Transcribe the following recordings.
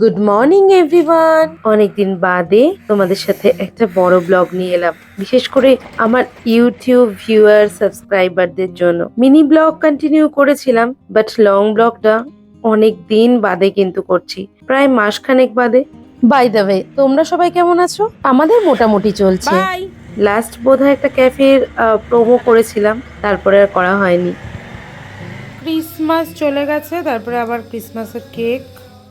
Good morning everyone অনেকদিন বাদে তোমাদের সাথে একটা বড় ব্লগ নিয়ে এলাম। বিশেষ করে আমার ইউটিউব ভিউয়ার সাবস্ক্রাইবারদের জন্য। মিনি ব্লগ কন্টিনিউ করেছিলাম বাট লং ব্লগটা অনেক দিন বাদে কিন্তু করছি। প্রায় মাসখানেক বাদে। বাই দ্য ওয়ে তোমরা সবাই কেমন আছো? আমাদের মোটামুটি চলছে। লাস্ট বোধহয় একটা ক্যাফের প্রোমো করেছিলাম তারপরে আর করা হয়নি। ক্রিসমাস চলে গেছে তারপরে আবার ক্রিসমাসের কেক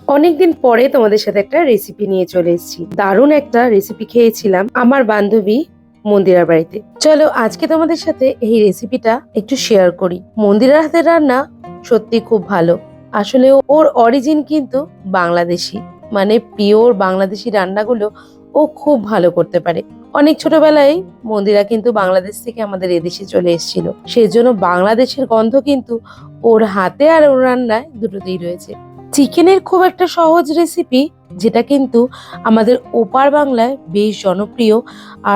অনেকদিন পরে তোমাদের সাথে একটা রেসিপি নিয়ে চলে এসেছি। দারুণ একটা রেসিপি খেয়েছিলাম আমার বান্ধবী মন্দিরার বাড়িতে। চলো আজকে তোমাদের সাথে এই রেসিপিটা একটু শেয়ার করি। মন্দিরার হাতের রান্না সত্যি খুব ভালো। আসলে ওর অরিজিন কিন্তু বাংলাদেশি। মানে পিওর বাংলাদেশি রান্নাগুলো ও খুব ভালো করতে পারে। অনেক ছোটবেলায় মন্দিরা কিন্তু বাংলাদেশ থেকে আমাদের এদেশে চলে এসেছিল। সেজন্য বাংলাদেশের গন্ধ কিন্তু ওর হাতে আর ওর রান্নায় দুটোতেই রয়েছে। চিকেনের খুব একটা সহজ রেসিপি যেটা কিন্তু আমাদের ওপার বাংলায় বেশ জনপ্রিয়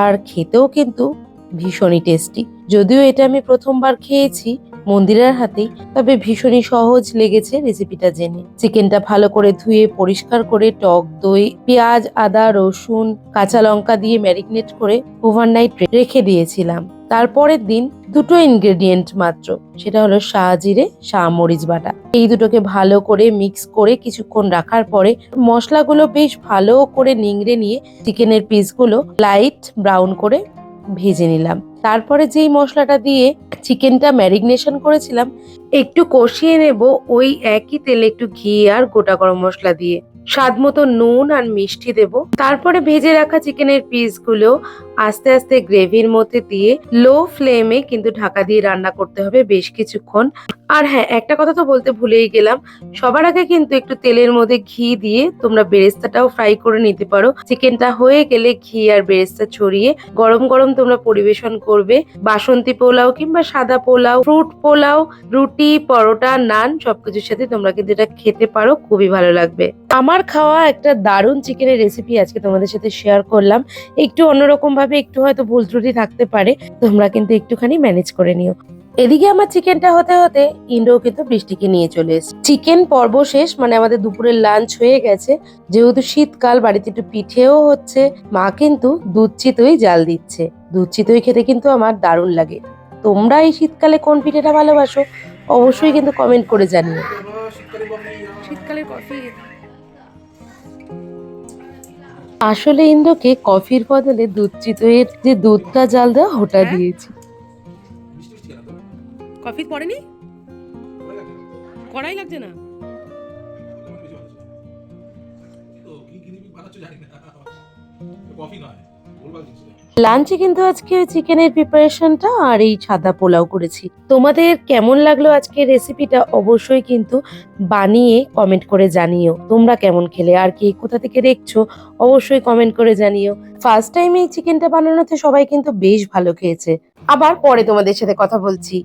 আর খেতেও কিন্তু ভীষণই টেস্টি যদিও এটা আমি প্রথমবার খেয়েছি মন্দিরের হাতেই তবে ভীষণই সহজ লেগেছে রেসিপিটা জেনে। চিকেনটা ভালো করে ধুয়ে পরিষ্কার করে টক দই, পেঁয়াজ, আদা, রসুন, কাঁচা লঙ্কা দিয়ে ম্যারিনেট করে ওভারনাইট রেখে দিয়েছিলাম। তারপরের দিন দুটো ইনগ্রেডিয়েন্ট মাত্র, সেটা হলো শাহজিরে শাহ মরিচ বাটা। এই দুটোকে ভালো করে মিক্স করে কিছুক্ষণ রাখার পরে মশলাগুলো বেশ ভালো করে নিংড়ে নিয়ে চিকেনের পিসগুলো লাইট ব্রাউন করে ভেজে নিলাম। তারপরে যেই মশলাটা দিয়ে চিকেনটা ম্যারিগনেশন করেছিলাম, একটু কষিয়ে নেব ওই একই তেলে একটু ঘি আর গোটা গরম মশলা দিয়ে। স্বাদ মতো নুন আর মিষ্টি দেব। তারপরে ভেজে রাখা চিকেনের পিসগুলো আস্তে আস্তে গ্রেভির মধ্যে দিয়ে লো ফ্লেমে কিন্তু ঢাকা দিয়ে রান্না করতে হবে বেশ কিছুক্ষণ। আর হ্যাঁ একটা কথা তো বলতে ভুলেই গেলাম, সবার আগে কিন্তু একটু তেলের মধ্যে ঘি দিয়ে তোমরা বেরেস্তাটাও ফ্রাই করে নিতে পারো। চিকেনটা হয়ে গেলে ঘি আর বেরেস্তা ছড়িয়ে গরম গরম তোমরা পরিবেশন করবে। বাসন্তী পোলাও কিংবা সাদা পোলাও, ফ্রুট পোলাও, রুটি, পরোটা, নান সবকিছুর সাথে তোমরা কিন্তু এটা খেতে পারো, খুবই ভালো লাগবে। আমার খাওয়া একটা দারুণ চিকেনের রেসিপি আজকে তোমাদের সাথে শেয়ার করলাম। একটু অন্যরকম ভাবে একটু হয়তো ভুল ত্রুটি থাকতে পারে, তোমরা কিন্তু একটুখানি ম্যানেজ করে নিও। এদিকে আমার চিকেনটা হতে হতে ইন্দ্রও কিন্তু বৃষ্টিকে নিয়ে চলে এসেছে। চিকেন পর্ব শেষ মানে আমাদের দুপুরের লাঞ্চ হয়ে গেছে। যেহেতু শীতকাল বাড়িতে একটু পিঠেও হচ্ছে মা কিন্তু দুধ চিতই জাল দিচ্ছে। দুধ চিতই খেতে কিন্তু আমার দারুণ লাগে। তোমরা এই শীতকালে কোন পিঠেটা ভালোবাসো? অবশ্যই কিন্তু কমেন্ট করে জানিও। শীতকালের কফি আসলে ইন্দ্রকে কফির বদলে দুধ চিতইয়ের যে দুধটা জাল দেওয়া ওটা হ্যাঁ? দিয়েছি। কফি পড়েনি? কড়াই লাগছে না। লাঞ্চে কিন্তু আজকে চিকেনের প্রিপারেশনটা আর এই সাদা পোলাও করেছি। তোমাদের কেমন লাগল আজকে রেসিপিটা অবশ্যই কিন্তু বানিয়ে কমেন্ট করে জানিও। তোমরা কেমন খেলে আর কি কোথা থেকে দেখছ অবশ্যই কমেন্ট করে জানিও। ফার্স্ট টাইম এই চিকেনটা বানানোতে সবাই কিন্তু বেশ ভালো খেয়েছে। আবার পরে তোমাদের সাথে কথা বলছি।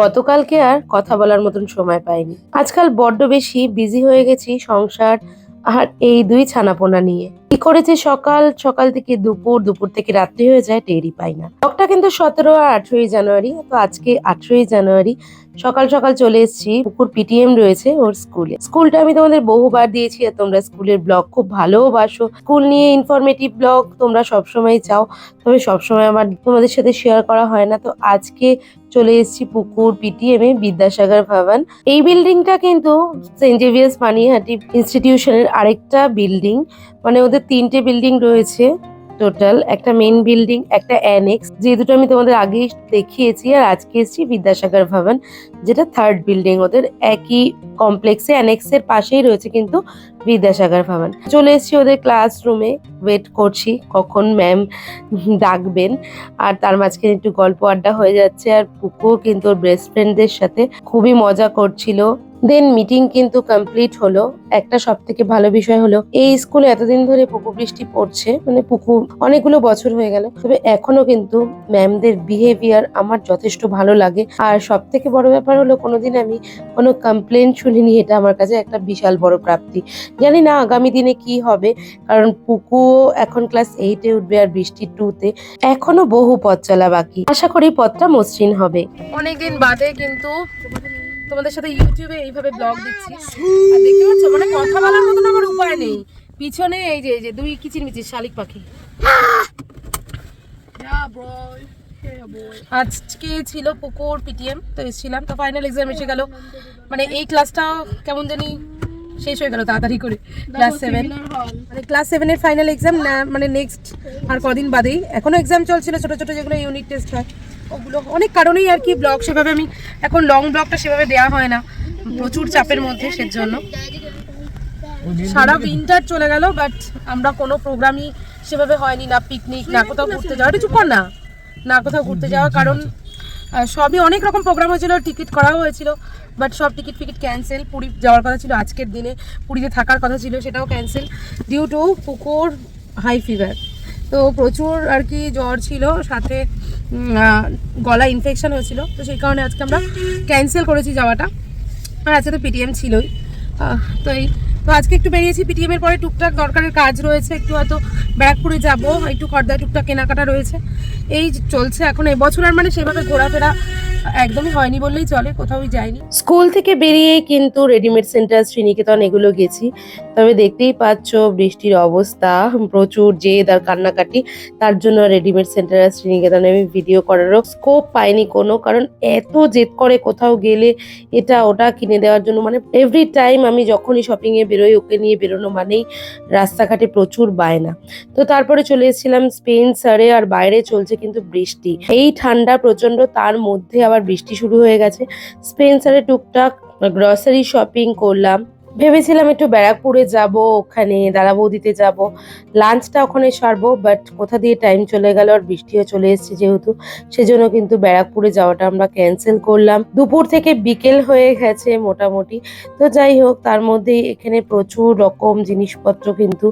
গতকালকে আর কথা বলার মতন সময় পাইনি। আজকাল বড্ড বেশি বিজি হয়ে গেছি সংসার আর এই দুই ছানাপোনা নিয়ে। কি করেছে সকাল সকাল থেকে দুপুর দুপুর থেকে রাত্রি হয়ে যায় টেরই পাই না। ব্লগটা কিন্তু সতেরো আর আঠেরোই জানুয়ারি, তো আজকে আঠেরোই জানুয়ারি সকাল সকাল চলে এসেছি। পুকুর পিটিএম রয়েছে ওর স্কুলে। স্কুলটা আমি তোমাদের বহুবার দিয়েছি আর তোমরা স্কুলের ব্লগ খুব ভালোবাসো স্কুল নিয়ে ইনফরমেটিভ ব্লগ তোমরা সবসময় চাও। তবে সবসময় আমার তোমাদের সাথে শেয়ার করা হয় না। তো আজকে চলে এসেছি পুকুর পিটিএম এ বিদ্যাসাগর ভবন। এই বিল্ডিংটা কিন্তু সেন্ট জেভিয়ার্স পানিহাটি ইনস্টিটিউশনের আরেকটা বিল্ডিং মানে ওদের তিনটে বিল্ডিং রয়েছে। টোটাল একটা মেন বিল্ডিং একটা অ্যানেক্স যে দুটো আমি তোমাদের আগেই দেখিয়েছি আর আজকে এসেছি বিদ্যাসাগর ভবন, যেটা থার্ড বিল্ডিং ওদের একই কমপ্লেক্সে অ্যানেক্সের পাশেই রয়েছে কিন্তু বিদ্যাসাগর ভবন। চলে এসেছি ওদের ক্লাসরুমে ওয়েট করছি কখন ম্যাম ডাকবেন, আর তার মাঝখানে একটু গল্প আড্ডা হয়ে যাচ্ছে, আর পুকুও কিন্তু ওর বেস্ট ফ্রেন্ডদের সাথে খুবই মজা করছিল। দেন মিটিং কিন্তু কমপ্লিট হলো। একটা সব থেকে ভালো বিষয় হলো, এই স্কুলে এতদিন ধরে পুকু বৃষ্টি পড়ছে মানে পুকু অনেকগুলো বছর হয়ে গেল। তবে এখনও কিন্তু ম্যামদের বিহেভিয়ার আমার যথেষ্ট ভালো লাগে। আর সব থেকে বড় ব্যাপার হলো, কোনোদিন আমি কোনো কমপ্লেন শুনিনি, এটা আমার কাছে একটা বিশাল বড় প্রাপ্তি। জানি না আগামী দিনে কি হবে, কারণ পুকুও এখন ক্লাস এইটে উঠবে আর বৃষ্টি টুতে এখনও বহু পথ চলা বাকি। আশা করি পথটা মসৃণ হবে। অনেকদিন বাদে কিন্তু তোমাদের সাথে ইউটিউবে এইভাবে ব্লগ দিচ্ছি। আর দেখতে পাচ্ছ মানে কথা বলার পিছনে এই যে এই যে দুই কিচির মিচির শালিক পাখি? আজকে ছিল পুকুর পিটিএম তো এসেছিলাম তো ফাইনাল এক্সাম এসে গেল। মানে এই ক্লাসটাও কেমন জানি শেষ হয়ে গেল তাড়াতাড়ি করে। ক্লাস সেভেন মানে ক্লাস সেভেনের ফাইনাল এক্সাম না মানে নেক্সট আর কদিন বাদেই। এখনও এক্সাম চলছিল ছোট ছোট যেগুলো ইউনিট টেস্ট হয়। ওগুলো অনেক কারণেই আর কি ব্লগ সেভাবে আমি এখন লং ব্লগটা সেভাবে দেওয়া হয় না। প্রচুর চাপের মধ্যে সেজন্য। সারা উইন্টার চলে গেল বাট আমরা কোনো প্রোগ্রামই সেভাবে হয়নি, না পিকনিক না কোথাও ঘুরতে যাওয়া। একটু চুপ না। না কোথাও ঘুরতে যাওয়া, কারণ সবই অনেক রকম প্রোগ্রাম হয়েছিল টিকিট করাও হয়েছিল বাট সব টিকিট ফিকিট ক্যান্সেল পুরী যাওয়ার কথা ছিল আজকের দিনে, পুরীতে থাকার কথা ছিল, সেটাও ক্যান্সেল ডিউ টু পুকুর হাই ফিভার তো প্রচুর আর কি জ্বর ছিল, সাথে গলা ইনফেকশান হয়েছিল। তো সেই কারণে আজকে আমরা ক্যান্সেল করেছি যাওয়াটা। আর আজকে তো পিটিএম ছিলই। তো এই তো আজকে একটু বেরিয়েছি পিটিএম এর পরে টুকটাক দরকারের কাজ রয়েছে। একটু হয়তো ব্যারাকপুরে যাব, একটু খর্দা টুকটাক কেনাকাটা রয়েছে। এই চলছে এখন এবছর, আর মানে সেভাবে ঘোরাফেরা একদমই হয়নি বললেই চলে, কোথাও যাইনি স্কুল থেকে বেরিয়েই কিন্তু রেডিমেড সেন্টার শ্রীনিকেতন এগুলো গেছি। তবে দেখতেই পাচ্ছ বৃষ্টির অবস্থা, প্রচুর জেদ আর কান্নাকাটি। তার জন্য রেডিমেড সেন্টার আর শ্রীনিকেতনে আমি ভিডিও করারও স্কোপ পাইনি কোনো, কারণ এত জেদ করে কোথাও গেলে এটা ওটা কিনে দেওয়ার জন্য। মানে এভরি টাইম আমি যখনই শপিংয়ে বেরোই, ওকে নিয়ে বেরোনো মানেই রাস্তাঘাটে প্রচুর বায়না। তো তারপরে চলে এসেছিলাম স্পেন সারে আর বাইরে চলছে কিন্তু বৃষ্টি। এই ঠান্ডা প্রচণ্ড তার মধ্যে আবার বৃষ্টি শুরু হয়ে গেছে। স্পেন্সারে টুকটাক গ্রসারি শপিং করলাম। ভেবেছিলাম একটু ব্যারাকপুরে যাব, ওখানে দাদা বৌদিতে যাব। লাঞ্চটা ওখানে সারবো বাট কোথা দিয়ে টাইম চলে গেল আর বৃষ্টিও চলে এসেছে যেহেতু, সেজন্য কিন্তু ব্যারাকপুরে যাওয়াটা আমরা ক্যান্সেল করলাম। দুপুর থেকে বিকেল হয়ে গেছে মোটামুটি। তো যাই হোক, তার মধ্যে এখানে প্রচুর রকম জিনিসপত্র কিন্তু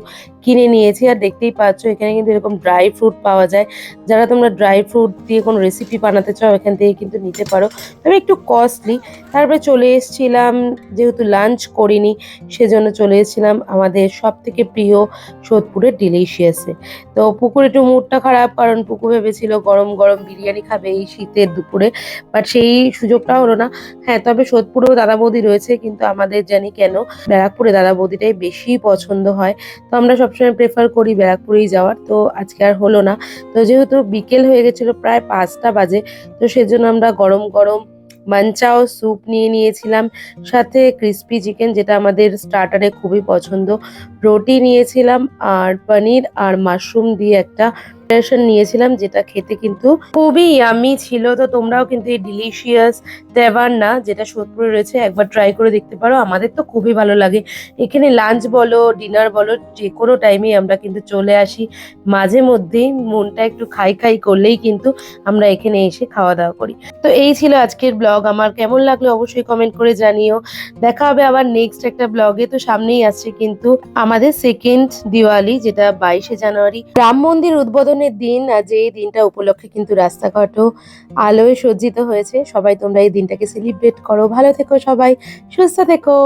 কিনে নিয়েছি। আর দেখতেই পাচ্ছ, এখানে কিন্তু এরকম ড্রাই ফ্রুট পাওয়া যায়। যারা তোমরা ড্রাই ফ্রুট দিয়ে কোনো রেসিপি বানাতে চাও, এখান থেকে কিন্তু নিতে পারো। তবে একটু কস্টলি তারপরে চলে এসেছিলাম, যেহেতু লাঞ্চ করিনি সেজন্য চলে এসেছিলাম আমাদের সব থেকে প্রিয় সোদপুরের ডিলিশিয়াসে। তো পুকুর একটু মুডটা খারাপ, কারণ পুকুর ভেবেছিল গরম গরম বিরিয়ানি খাবে এই শীতের দুপুরে বাট সেই সুযোগটা হলো না। হ্যাঁ তবে সোদপুরেও দাদা বৌদি রয়েছে, কিন্তু আমাদের জানি কেন, ব্যারাকপুরে দাদা বৌদিটাই বেশি পছন্দ হয়। তো আমরা সবসময় প্রেফার করি ব্যারাকপুরেই যাওয়ার, তো আজকে আর হলো না। তো যেহেতু বিকেল হয়ে গেছিল প্রায় পাঁচটা বাজে, তো সেজন্য আমরা গরম গরম মাঞ্চাও স্যুপ নিয়ে নিয়েছিলাম, সাথে ক্রিস্পি চিকেন যেটা আমাদের স্টার্টারে খুবই পছন্দ। রুটি নিয়েছিলাম আর পনির আর মাশরুম দিয়ে একটা প্রিপারেশন নিয়েছিলাম, যেটা খেতে কিন্তু খুবই ইয়ামি ছিল। তো তোমরাও কিন্তু এই ডিলিশিয়াস না যেটা সোদপুরে রয়েছে, একবার ট্রাই করে দেখতে পারো। আমাদের তো খুবই ভালো লাগে। এখানে লাঞ্চ বলো ডিনার বলো, যে কোনো টাইমেই আমরা কিন্তু চলে আসি। মাঝে মধ্যেই মনটা একটু খাই খাই করলেই কিন্তু আমরা এখানে এসে খাওয়া দাওয়া করি। তো এই ছিল আজকের ব্লগ আমার কেমন লাগল অবশ্যই কমেন্ট করে জানিও। দেখা হবে আবার নেক্সট একটা ব্লগে তো সামনেই আসছে কিন্তু আমাদের সেকেন্ড দিওয়ালি, যেটা বাইশে জানুয়ারি। রাম মন্দির উদ্বোধনের দিন আজ এই দিনটা উপলক্ষে কিন্তু রাস্তাঘাটও আলোয় সজ্জিত হয়েছে। সবাই তোমরা এই দিনটাকে সেলিব্রেট করো। ভালো থেকো সবাই, সুস্থ থেকো।